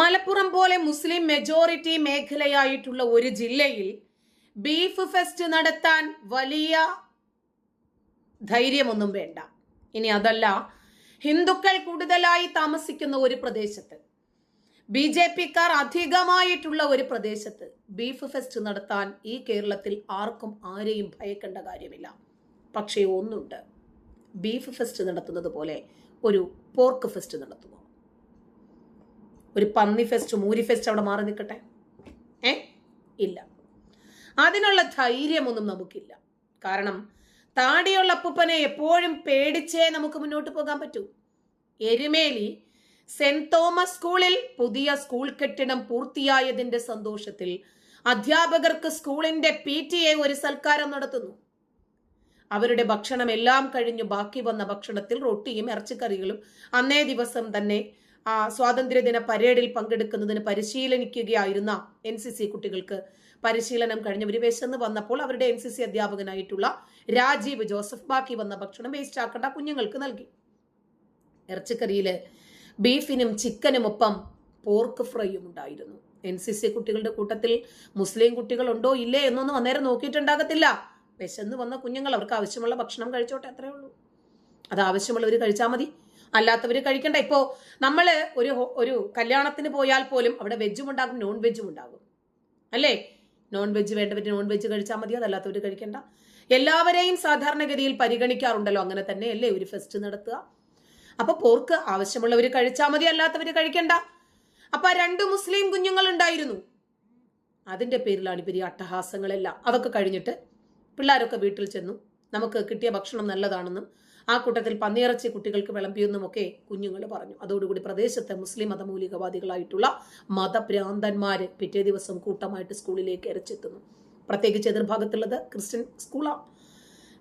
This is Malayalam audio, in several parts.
മലപ്പുറം പോലെ മുസ്ലിം മെജോറിറ്റി മേഖലയായിട്ടുള്ള ഒരു ജില്ലയിൽ ബീഫ് ഫെസ്റ്റ് നടത്താൻ വലിയ ധൈര്യമൊന്നും വേണ്ട. ഇനി അതല്ല ഹിന്ദുക്കൾ കൂടുതലായി താമസിക്കുന്ന ഒരു പ്രദേശത്ത് ബി ജെ പിക്കാർ അധികമായിട്ടുള്ള ഒരു പ്രദേശത്ത് ബീഫ് ഫെസ്റ്റ് നടത്താൻ ഈ കേരളത്തിൽ ആർക്കും ആരെയും ഭയക്കേണ്ട കാര്യമില്ല. പക്ഷേ ഒന്നുണ്ട് ബീഫ് ഫെസ്റ്റ് നടത്തുന്നത് പോലെ ഒരു പോർക്ക് ഫെസ്റ്റ് നടത്തുമോ ഒരു പന്നി ഫെസ്റ്റ് മൂരി ഫെസ്റ്റ് അവിടെ മാറി നിൽക്കട്ടെ? ഏ? ഇല്ല. അതിനുള്ള ധൈര്യമൊന്നും നമുക്കില്ല. കാരണം താടിയുള്ള അപ്പൂപ്പനെ എപ്പോഴും പേടിച്ചേ നമുക്ക് മുന്നോട്ട് പോകാൻ പറ്റൂ. എരുമേലി സെന്റ് തോമസ് സ്കൂളിൽ പുതിയ സ്കൂൾ കെട്ടിടം പൂർത്തിയായതിന്റെ സന്തോഷത്തിൽ അധ്യാപകർക്ക് സ്കൂളിന്റെ പി ടി എ ഒരു സൽക്കാരം നടത്തുന്നു. അവരുടെ ഭക്ഷണം എല്ലാം കഴിഞ്ഞു ബാക്കി വന്ന ഭക്ഷണത്തിൽ റൊട്ടിയും ഇറച്ചിക്കറികളും അന്നേ ദിവസം തന്നെ സ്വാതന്ത്ര്യദിന പരേഡിൽ പങ്കെടുക്കുന്നതിന് പരിശീലനിക്കുകയായിരുന്ന എൻ സി സി കുട്ടികൾക്ക് പരിശീലനം കഴിഞ്ഞ് ഒരു വിശന്ന് വന്നപ്പോൾ അവരുടെ എൻ സി സി അധ്യാപകനായിട്ടുള്ള രാജീവ് ജോസഫ് ബാക്കി വന്ന ഭക്ഷണം വേസ്റ്റ് ആക്കേണ്ട കുഞ്ഞുങ്ങൾക്ക് നൽകി. ഇറച്ചിക്കറിയിൽ ബീഫിനും ചിക്കനും ഒപ്പം പോർക്ക് ഫ്രൈയും ഉണ്ടായിരുന്നു. എൻ സി സി കുട്ടികളുടെ കൂട്ടത്തിൽ മുസ്ലിം കുട്ടികളുണ്ടോ ഇല്ലേ എന്നൊന്നും അന്നേരം നോക്കിയിട്ടുണ്ടാകത്തില്ല. വിശന്ന് വന്ന കുഞ്ഞുങ്ങൾ അവർക്ക് ആവശ്യമുള്ള ഭക്ഷണം കഴിച്ചോട്ടെ അത്രേ ഉള്ളൂ. അത് ആവശ്യമുള്ളവർ കഴിച്ചാൽ മതി. അല്ലാത്തവർ കഴിക്കണ്ട. ഇപ്പോ നമ്മൾ ഒരു ഒരു കല്യാണത്തിന് പോയാൽ പോലും അവിടെ വെജും ഉണ്ടാകും നോൺ വെജും ഉണ്ടാകും. അല്ലേ? നോൺ വെജ് വേണ്ടവർ നോൺ വെജ് കഴിച്ചാൽ മതി അതല്ലാത്തവർ കഴിക്കണ്ട. എല്ലാവരെയും സാധാരണഗതിയിൽ പരിഗണിക്കാറുണ്ടല്ലോ അങ്ങനെ തന്നെ അല്ലേ ഒരു ഫെസ്റ്റ് നടത്തുക. അപ്പൊ പോർക്ക് ആവശ്യമുള്ളവർ കഴിച്ചാൽ മതി അല്ലാത്തവർ കഴിക്കണ്ട. അപ്പൊ രണ്ട് മുസ്ലിം കുഞ്ഞുങ്ങൾ ഉണ്ടായിരുന്നു. അതിന്റെ പേരിലാണ് ഇവർ ഈ അട്ടഹാസങ്ങളെല്ലാം. അതൊക്കെ കഴിഞ്ഞിട്ട് പിള്ളേരൊക്കെ വീട്ടിൽ ചെന്നു. നമുക്ക് കിട്ടിയ ഭക്ഷണം നല്ലതാണെന്നും ആ കൂട്ടത്തിൽ പന്നിയിറച്ചി കുട്ടികൾക്ക് വിളമ്പിയെന്നുമൊക്കെ കുഞ്ഞുങ്ങൾ പറഞ്ഞു. അതോടുകൂടി പ്രദേശത്തെ മുസ്ലിം മതമൂലികവാദികളായിട്ടുള്ള മതഭ്രാന്തന്മാർ പിറ്റേ ദിവസം കൂട്ടമായിട്ട് സ്കൂളിലേക്ക് ഇരച്ചെത്തുന്നു പ്രത്യേകിച്ച് എതിർഭാഗത്തുള്ളത് ക്രിസ്ത്യൻ സ്കൂളാണ്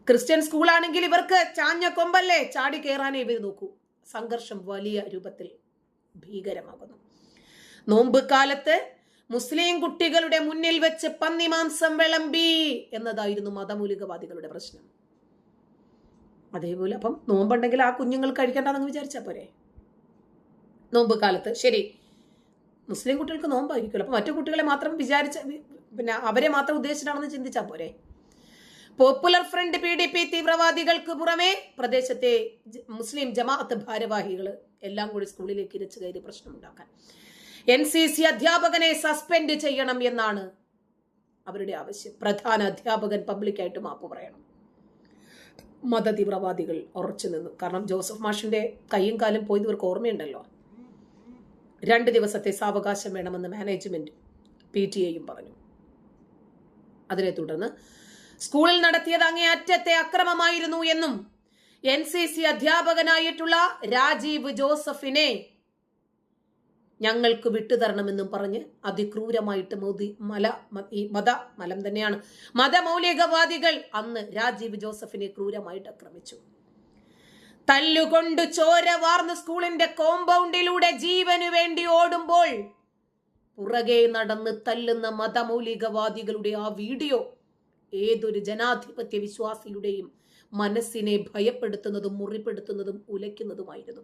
ക്രിസ്ത്യൻ സ്കൂളാണെങ്കിൽ ഇവർക്ക് ചാഞ്ഞ കൊമ്പല്ലേ? ചാടി കയറാനേ ഇവർ നോക്കൂ. സംഘർഷം വലിയ രൂപത്തിൽ ഭീകരമാകുന്നു. നോമ്പ് കാലത്ത് മുസ്ലിം കുട്ടികളുടെ മുന്നിൽ വെച്ച് പന്നിമാംസം വിളമ്പി എന്നതായിരുന്നു മതമൂലികവാദികളുടെ പ്രശ്നം. അതേപോലെ അപ്പം നോമ്പുണ്ടെങ്കിൽ ആ കുഞ്ഞുങ്ങൾ കഴിക്കണ്ടെന്ന് വിചാരിച്ചാൽ പോരെ? നോമ്പ് കാലത്ത്. ശരി. മുസ്ലിം കുട്ടികൾക്ക് നോമ്പായിരിക്കുമല്ലോ. അപ്പം മറ്റു കുട്ടികളെ മാത്രം വിചാരിച്ച പിന്നെ അവരെ മാത്രം ഉദ്ദേശിച്ചിട്ടാണെന്ന് ചിന്തിച്ചാൽ പോരെ? Popular front P D P തീവ്രവാദികൾക്ക് പുറമെ പ്രദേശത്തെ മുസ്ലിം ജമാഅത്ത് ഭാരവാഹികൾ എല്ലാം കൂടി സ്കൂളിലേക്ക് ഇരച്ചു കയറി പ്രശ്നമുണ്ടാക്കാൻ. എൻ സി സി അധ്യാപകനെ സസ്പെൻഡ് ചെയ്യണം എന്നാണ് അവരുടെ ആവശ്യം. പ്രധാന അധ്യാപകൻ പബ്ലിക്കായിട്ട് മാപ്പ് പറയണം. മത തീവ്രവാദികൾ ഉറച്ചു നിന്നു. കാരണം ജോസഫ് മാഷിന്റെ കൈയും കാലും പോയത് ഇവർക്ക് ഓർമ്മയുണ്ടല്ലോ. രണ്ട് ദിവസത്തെ സാവകാശം വേണമെന്ന് മാനേജ്മെന്റ് പി ടി എയും പറഞ്ഞു. അതിനെ തുടർന്ന് സ്കൂളിൽ നടത്തിയത് അങ്ങേയറ്റത്തെ അക്രമമായിരുന്നു എന്നും എൻ സി സി അധ്യാപകനായിട്ടുള്ള രാജീവ് ജോസഫിനെ ഞങ്ങൾക്ക് വിട്ടുതരണമെന്നും പറഞ്ഞ് അതിക്രൂരമായിട്ട് മോദി മല ഈ മത മലം തന്നെയാണ്. മതമൗലികവാദികൾ അന്ന് രാജീവ് ജോസഫിനെ ക്രൂരമായിട്ട് ആക്രമിച്ചു. തല്ലുകൊണ്ട് ചോര വാർന്ന് സ്കൂളിന്റെ കോമ്പൗണ്ടിലൂടെ ജീവനു വേണ്ടി ഓടുമ്പോൾ പുറകെ നടന്ന് തല്ലുന്ന മതമൗലികവാദികളുടെ ആ വീഡിയോ ഏതൊരു ജനാധിപത്യ വിശ്വാസിയുടെയും മനസ്സിനെ ഭയപ്പെടുത്തുന്നതും മുറിപ്പെടുത്തുന്നതും ഉലയ്ക്കുന്നതുമായിരുന്നു.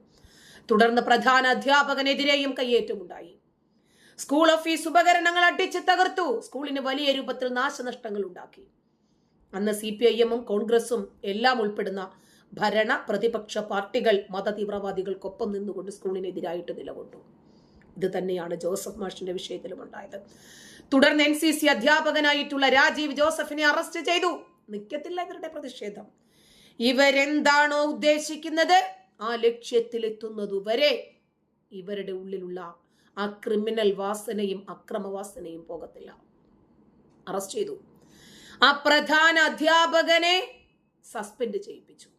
തുടർന്ന് പ്രധാന അധ്യാപകനെതിരെയും കയ്യേറ്റമുണ്ടായി. സ്കൂൾ ഓഫീസ് ഉപകരണങ്ങൾ അടിച്ച് തകർത്തു. സ്കൂളിന് വലിയ രൂപത്തിൽ നാശനഷ്ടങ്ങൾ ഉണ്ടാക്കി അന്ന് സി പി ഐ എമ്മും കോൺഗ്രസും എല്ലാം ഉൾപ്പെടുന്ന ഭരണ പ്രതിപക്ഷ പാർട്ടികൾ മത തീവ്രവാദികൾക്കൊപ്പം നിന്നുകൊണ്ട് സ്കൂളിനെതിരായിട്ട് നിലകൊണ്ടു. ഇത് തന്നെയാണ് ജോസഫ് മാഷിന്റെ വിഷയത്തിലും ഉണ്ടായത്. തുടർന്ന് എൻ സി സി അധ്യാപകനായിട്ടുള്ള രാജീവ് ജോസഫിനെ അറസ്റ്റ് ചെയ്തു. നിൽക്കത്തില്ല ഇവരുടെ പ്രതിഷേധം. ഇവരെന്താണോ ഉദ്ദേശിക്കുന്നത്? ആ ലക്ഷ്യത്തിലെത്തുന്നതുവരെ ഇവരുടെ ഉള്ളിലുള്ള ആ ക്രിമിനൽ വാസനയും അക്രമവാസനയും പോകത്തില്ല. അറസ്റ്റ് ചെയ്തു. ആ പ്രധാന അധ്യാപകനെ സസ്പെൻഡ് ചെയ്യിപ്പിച്ചു.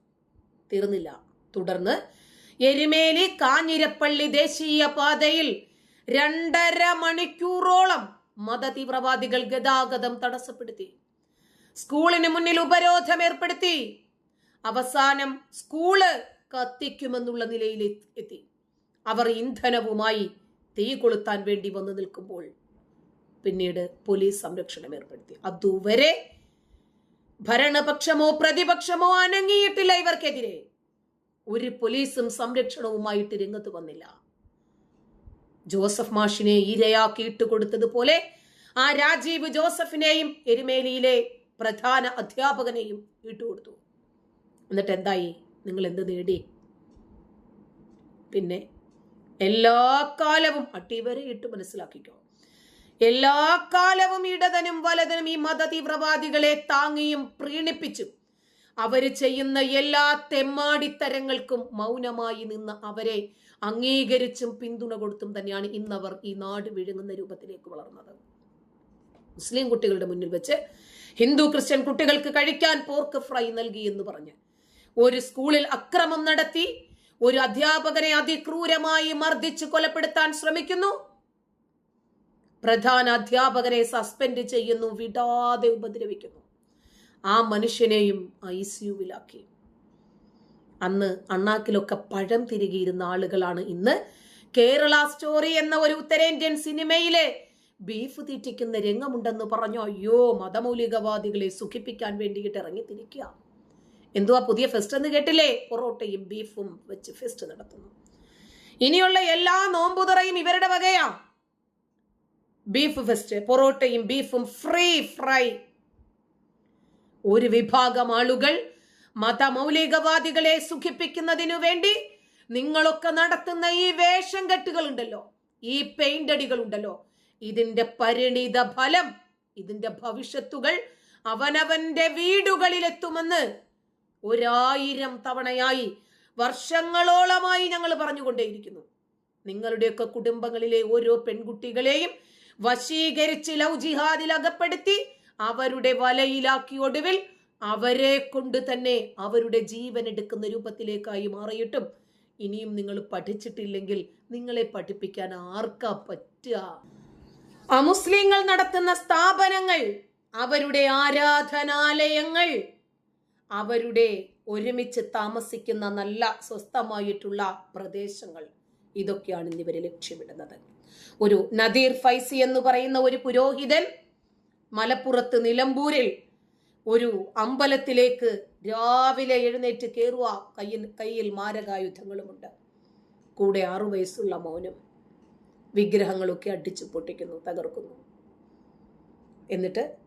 തീർന്നില്ല. തുടർന്ന് എരുമേലി കാഞ്ഞിരപ്പള്ളി ദേശീയ പാതയിൽ രണ്ടര മണിക്കൂറോളം മതതീവ്രവാദികൾ ഗതാഗതം തടസ്സപ്പെടുത്തി. സ്കൂളിന് മുന്നിൽ ഉപരോധം ഏർപ്പെടുത്തി. അവസാനം സ്കൂൾ കത്തിക്കുമെന്നുള്ള നിലയിൽ എത്തി- അവർ ഇന്ധനവുമായി തീ കൊളുത്താൻ വേണ്ടി വന്നു നിൽക്കുമ്പോൾ പിന്നീട് പോലീസ് സംരക്ഷണം ഏർപ്പെടുത്തി. അതുവരെ ഭരണപക്ഷമോ പ്രതിപക്ഷമോ അനങ്ങിയിട്ടില്ല ഇവർക്കെതിരെ. ഒരു പോലീസും സംരക്ഷണവുമായിട്ട് രംഗത്ത് വന്നില്ല. ജോസഫ് മാഷിനെ ഇരയാക്കി ഇട്ടുകൊടുത്തതുപോലെ ആ രാജീവ് ജോസഫിനെയും എരുമേലിയിലെ പ്രധാന അധ്യാപകനെയും ഇട്ടുകൊടുത്തു. എന്നിട്ട് എന്തായി? നിങ്ങൾ എന്ത് നേടി? പിന്നെ എല്ലാ കാലവും അട്ടിവരെ ഇട്ട് മനസ്സിലാക്കിക്കോ. എല്ലാ കാലവും ഇടതനും വലതനും ഈ മത തീവ്രവാദികളെ താങ്ങിയും പ്രീണിപ്പിച്ചും അവർ ചെയ്യുന്ന എല്ലാ തെമ്മാടിത്തരങ്ങൾക്കും മൗനമായി നിന്ന് അവരെ അംഗീകരിച്ചും പിന്തുണ കൊടുത്തും തന്നെയാണ് ഇന്നവർ ഈ നാട് വിഴുങ്ങുന്ന രൂപത്തിലേക്ക് വളർന്നത്. മുസ്ലിം കുട്ടികളുടെ മുന്നിൽ വെച്ച് ഹിന്ദു ക്രിസ്ത്യൻ കുട്ടികൾക്ക് കഴിക്കാൻ പോർക്ക് ഫ്രൈ നൽകി എന്ന് പറഞ്ഞ് ഒരു സ്കൂളിൽ അക്രമം നടത്തി ഒരു അധ്യാപകനെ അതിക്രൂരമായി മർദ്ദിച്ച് കൊലപ്പെടുത്താൻ ശ്രമിക്കുന്നു. പ്രധാന അധ്യാപകനെ സസ്പെൻഡ് ചെയ്യുന്നു വിടാതെ ഉപദ്രവിക്കുന്നു. ആ മനുഷ്യനെയും ഐ സിയുവിലാക്കി അന്ന് അണ്ണാക്കിലൊക്കെ പഴം തിരികിയിരുന്ന ആളുകളാണ് ഇന്ന് കേരള സ്റ്റോറി എന്ന ഒരു ഉത്തരേന്ത്യൻ സിനിമയിലെ ബീഫ് തീറ്റിക്കുന്ന രംഗമുണ്ടെന്ന് പറഞ്ഞു. അയ്യോ മതമൗലികവാദികളെ സുഖിപ്പിക്കാൻ വേണ്ടിയിട്ട് ഇറങ്ങി ഇറങ്ങിത്തിരിക്കുക എന്തുവാ പുതിയ ഫെസ്റ്റ് എന്ന് കേട്ടില്ലേ? പൊറോട്ടയും ബീഫും വെച്ച് ഫെസ്റ്റ് നടത്തുന്നു. ഇനിയുള്ള എല്ലാ നോമ്പുതറയും ഇവരുടെ വകയാ. ബീഫ് ഫെസ്റ്റ് പൊറോട്ടയും ബീഫും ഫ്രീ ഫ്രൈ ഒരു വിഭാഗം ആളുകൾ മതമൗലികവാദികളെ സുഖിപ്പിക്കുന്നതിനു വേണ്ടി നിങ്ങളൊക്കെ നടത്തുന്ന ഈ വേഷം കെട്ടുകളുണ്ടല്ലോ. ഈ പെയിന്റ് അടികളുണ്ടല്ലോ. ഇതിന്റെ പരിണിത ഫലം ഇതിന്റെ ഭവിഷ്യത്തുകൾ അവനവന്റെ വീടുകളിലെത്തുമെന്ന് ഒരായിരം തവണയായി വർഷങ്ങളോളമായി ഞങ്ങൾ പറഞ്ഞുകൊണ്ടേയിരിക്കുന്നു. നിങ്ങളുടെയൊക്കെ കുടുംബങ്ങളിലെ ഓരോ പെൺകുട്ടികളെയും വശീകരിച്ച് ലവ് ജിഹാദിൽ അകപ്പെടുത്തി അവരുടെ വലയിലാക്കി ഒടുവിൽ അവരെ കൊണ്ട് തന്നെ അവരുടെ ജീവൻ എടുക്കുന്ന രൂപത്തിലേക്കായി മാറിയിട്ടും ഇനിയും നിങ്ങൾ പഠിച്ചിട്ടില്ലെങ്കിൽ നിങ്ങളെ പഠിപ്പിക്കാൻ ആർക്കാ പറ്റുക? അമുസ്ലിങ്ങൾ നടത്തുന്ന സ്ഥാപനങ്ങൾ അവരുടെ ആരാധനാലയങ്ങൾ അവരുടെ ഒരുമിച്ച് താമസിക്കുന്ന നല്ല സ്വസ്ഥമായിട്ടുള്ള പ്രദേശങ്ങൾ. ഇതൊക്കെയാണ് ഇന്നിവരെ ലക്ഷ്യമിടുന്നത്. ഒരു നദീർ ഫൈസി എന്ന് പറയുന്ന ഒരു പുരോഹിതൻ മലപ്പുറത്ത് നിലമ്പൂരിൽ ഒരു അമ്പലത്തിലേക്ക് രാവിലെ എഴുന്നേറ്റ് കയറുക കയ്യിൽ കയ്യിൽ മാരകായുധങ്ങളുമുണ്ട്. കൂടെ ആറു വയസ്സുള്ള മൗനം വിഗ്രഹങ്ങളൊക്കെ അടിച്ചു പൊട്ടിക്കുന്നു തകർക്കുന്നു. എന്നിട്ട്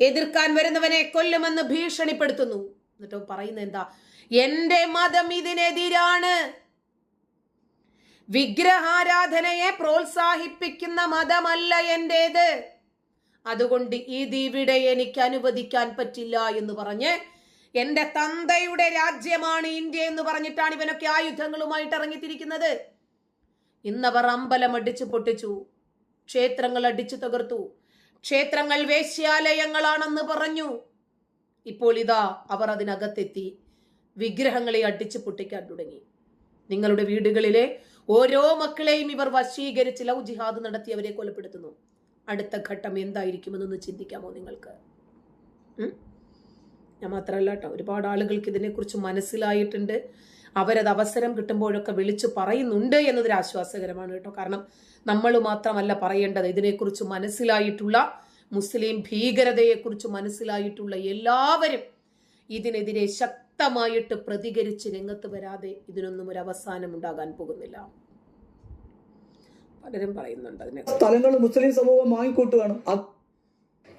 എതിർക്കാൻ വരുന്നവനെ കൊല്ലുമെന്ന് ഭീഷണിപ്പെടുത്തുന്നു. എന്നിട്ട് പറയുന്ന എന്താ? എന്റെ മതം ഇതിനെതിരാണ്. വിഗ്രഹാരാധനയെ പ്രോത്സാഹിപ്പിക്കുന്ന മതമല്ല എന്റേത് അതുകൊണ്ട് ഇതിവിടെ എനിക്ക് അനുവദിക്കാൻ പറ്റില്ല എന്ന് പറഞ്ഞ് എന്റെ തന്തയുടെ രാജ്യമാണ് ഇന്ത്യ എന്ന് പറഞ്ഞിട്ടാണ് ഇവനൊക്കെ ആയുധങ്ങളുമായിട്ട് ഇറങ്ങിത്തിരിക്കുന്നത്. ഇന്നവർ അമ്പലം അടിച്ചു പൊട്ടിച്ചു ക്ഷേത്രങ്ങൾ അടിച്ചു തകർത്തു ക്ഷേത്രങ്ങൾ വേശ്യാലയങ്ങളാണെന്ന് പറഞ്ഞു. ഇപ്പോൾ ഇതാ അവർ അതിനകത്തെത്തി. വിഗ്രഹങ്ങളെ അടിച്ചു പൊട്ടിക്കാൻ തുടങ്ങി. നിങ്ങളുടെ വീടുകളിലെ ഓരോ മക്കളെയും ഇവർ വശീകരിച്ച് ലവ് ജിഹാദ് നടത്തി അവരെ കൊലപ്പെടുത്തുന്നു. അടുത്ത ഘട്ടം എന്തായിരിക്കുമെന്നൊന്ന് ചിന്തിക്കാമോ നിങ്ങൾക്ക്? ഞാൻ മാത്രമല്ല കേട്ടോ ഒരുപാട് ആളുകൾക്ക് ഇതിനെക്കുറിച്ച് മനസ്സിലായിട്ടുണ്ട്. അവരത് അവസരം കിട്ടുമ്പോഴൊക്കെ വിളിച്ചു പറയുന്നുണ്ട് എന്നതൊരു ആശ്വാസകരമാണ് കേട്ടോ. കാരണം നമ്മൾ മാത്രമല്ല പറയേണ്ടത്. ഇതിനെക്കുറിച്ച് മനസ്സിലായിട്ടുള്ള മുസ്ലിം ഭീകരതയെക്കുറിച്ച് മനസ്സിലായിട്ടുള്ള എല്ലാവരും ഇതിനെതിരെ ശക്തമായിട്ട് പ്രതികരിച്ച് രംഗത്ത് വരാതെ ഇതിനൊന്നും ഒരു അവസാനം ഉണ്ടാകാൻ പോകുന്നില്ല. പലരും പറയുന്നുണ്ട് അതിനെ സ്ഥലങ്ങൾ മുസ്ലിം സമൂഹം വാങ്ങിക്കൂട്ടുകയാണ്.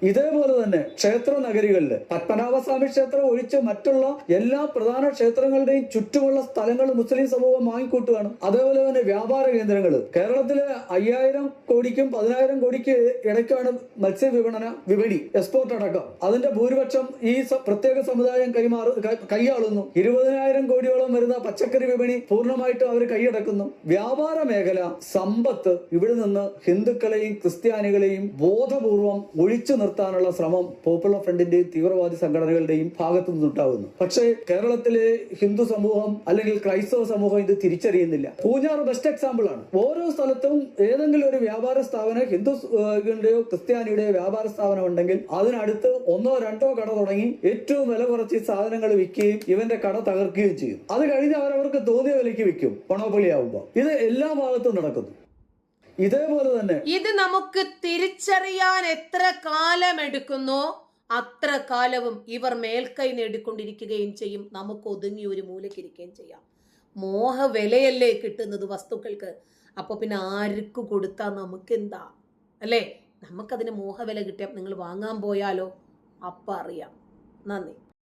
ഇതേപോലെ തന്നെ ക്ഷേത്ര നഗരികളിൽ പത്മനാഭസ്വാമി ക്ഷേത്രം ഒഴിച്ച് മറ്റുള്ള എല്ലാ പ്രധാന ക്ഷേത്രങ്ങളുടെയും ചുറ്റുമുള്ള സ്ഥലങ്ങൾ മുസ്ലിം സമൂഹം വാങ്ങിക്കൂട്ടുകയാണ്. അതേപോലെ തന്നെ വ്യാപാര കേന്ദ്രങ്ങൾ. കേരളത്തിലെ അയ്യായിരം കോടിക്കും പതിനായിരം കോടിക്ക് ഇടയ്ക്കാണ് മത്സ്യ വിപണന വിപണി എക്സ്പോർട്ട് അടക്കം. അതിന്റെ ഭൂരിപക്ഷം ഈ പ്രത്യേക സമുദായം കൈമാറു കൈയാളുന്നു. ഇരുപതിനായിരം കോടിയോളം വരുന്ന പച്ചക്കറി വിപണി പൂർണമായിട്ടും അവർ കൈയടക്കുന്നു. വ്യാപാര മേഖല സമ്പത്ത് ഇവിടെ നിന്ന് ഹിന്ദുക്കളെയും ക്രിസ്ത്യാനികളെയും ബോധപൂർവം ഒഴിച്ചു നിർത്താനുള്ള ശ്രമം പോപ്പുലർ ഫ്രണ്ടിന്റെയും തീവ്രവാദി സംഘടനകളുടെയും ഭാഗത്തു നിന്നുണ്ടാകുന്നു പക്ഷേ കേരളത്തിലെ ഹിന്ദു സമൂഹം അല്ലെങ്കിൽ ക്രൈസ്തവ സമൂഹം ഇത് തിരിച്ചറിയുന്നില്ല. പൂഞ്ഞാർ ബെസ്റ്റ് എക്സാമ്പിൾ ആണ്. ഓരോ സ്ഥലത്തും ഏതെങ്കിലും ഒരു വ്യാപാര സ്ഥാപനം ഹിന്ദുടെയോ ക്രിസ്ത്യാനിയുടെയോ വ്യാപാര സ്ഥാപനം ഉണ്ടെങ്കിൽ അതിനടുത്ത് ഒന്നോ രണ്ടോ കട തുടങ്ങി ഏറ്റവും വില കുറച്ച് സാധനങ്ങൾ വിൽക്കുകയും ഇവന്റെ കട തകർക്കുകയും ചെയ്യും. അത് കഴിഞ്ഞ് അവരവർക്ക് തോന്നിയ വിലയ്ക്ക് വിൽക്കും. പണോപ്പൊളി ആവുമ്പോൾ ഇത് എല്ലാ ഭാഗത്തും നടക്കുന്നു. ഇതേപോലെ തന്നെ ഇത് നമുക്ക് തിരിച്ചറിയാൻ എത്ര കാലം എടുക്കുന്നോ അത്ര കാലവും ഇവർ മേൽക്കൈ നേടിക്കൊണ്ടിരിക്കുകയും ചെയ്യും. നമുക്ക് ഒതുങ്ങി ഒരു മൂലക്കിരിക്കുകയും ചെയ്യാം. മോഹ വിലയല്ലേ കിട്ടുന്നത് വസ്തുക്കൾക്ക്? അപ്പോൾ പിന്നെ ആർക്ക് കൊടുത്താൽ നമുക്കെന്താ? അല്ലേ? നമുക്കതിന് മോഹവില കിട്ടിയാൽ നിങ്ങൾ വാങ്ങാൻ പോയാലോ? അപ്പം അറിയാം. നന്ദി.